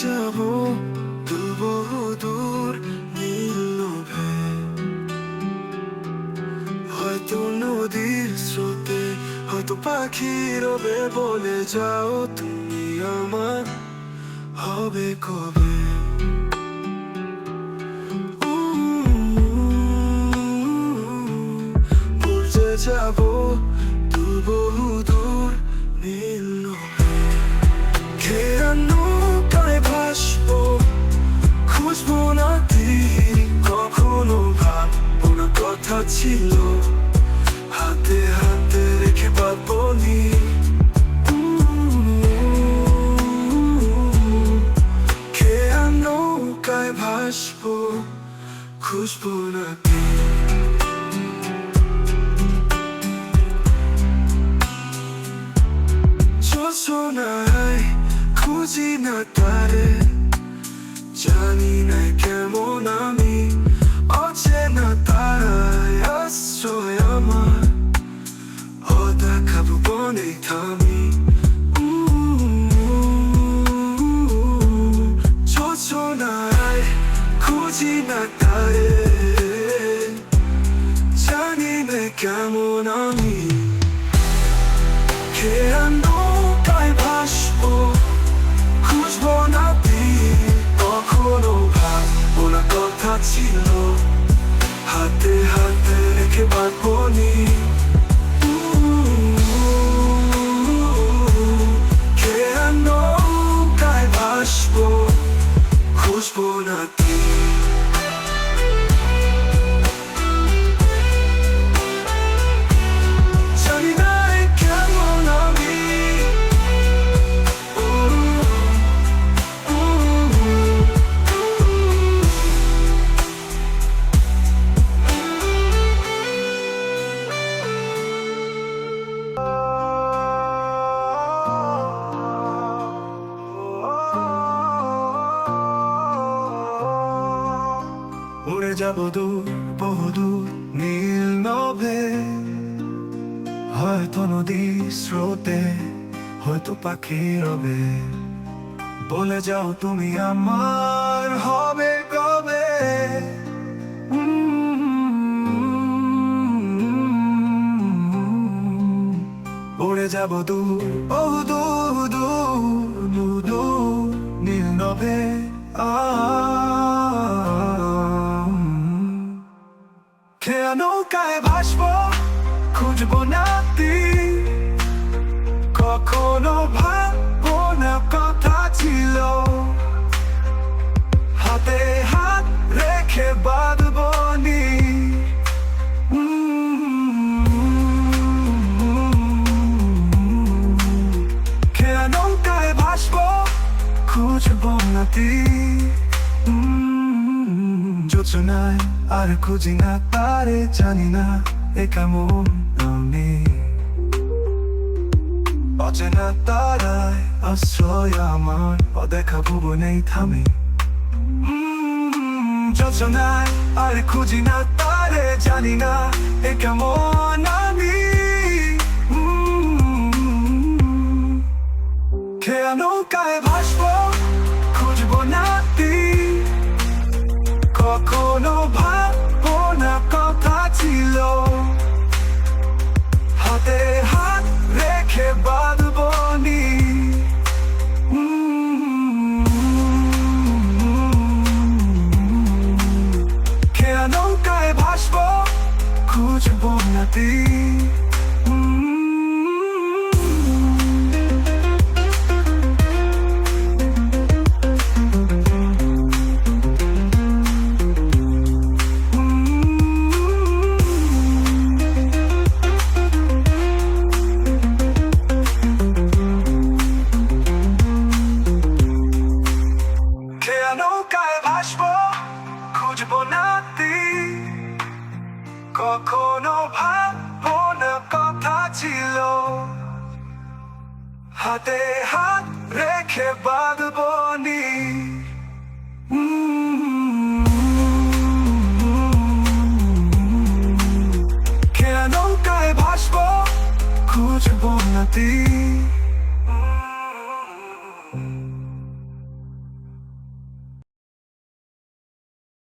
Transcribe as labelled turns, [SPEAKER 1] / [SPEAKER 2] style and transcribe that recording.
[SPEAKER 1] যাব বহু দূর নীল নভে হয়তো নদীর স্রোতে হয়তো পাখি রবে বলে যাও তুমি আমার হবে কবে? যাব দূর বহু দূর নীল নভে কথা ছিল। হাতে হাতে রেখে পাবো নি। খেয়া নৌকায় ভাসবো, খুঁজবো না তীর যোজনায় খুঁজি না তারে। জানি না কেমন আমি। অচেনা আশ্রয় আমার অদেখাবো বনে থামি যোজনায় খুঁজি না তারে জানি না কেমন হাতে রেখে বাঁধবো নি খেয়া নৌকায় ভাসবো খুঁজবো না তীর যাব দূর বহুদূর নীল নভে। হয়তো নদী স্রোতে, হয়তো পাখি রবে। বলে যাও তুমি আমার হবে কবে? উড়ে যাব দূর, বহু দূর দূর দূর, নীল নভে। নৌকায় ভাসবো, খুঁজবো না কখনো ভাববো না কথা ছিল। হাতে হাত রেখে বাঁধবো নি। খেয়া ভাসবো, খুঁজবো না তীর যোচনায় আর খুঁজি না তারে জানি না এ কেমন আমি। অচেনা তারায় আশ্রয় আমার অদেখা ভুবনেই থামে। আর খুঁজি না তারে জানি না এ কেমন আমি। উম, খেয়া খুঁজবো না তীর খেয়া হাতে হাত রেখে বাঁধবো নি কেন কায় ভাসবো খুঁজবো না তীর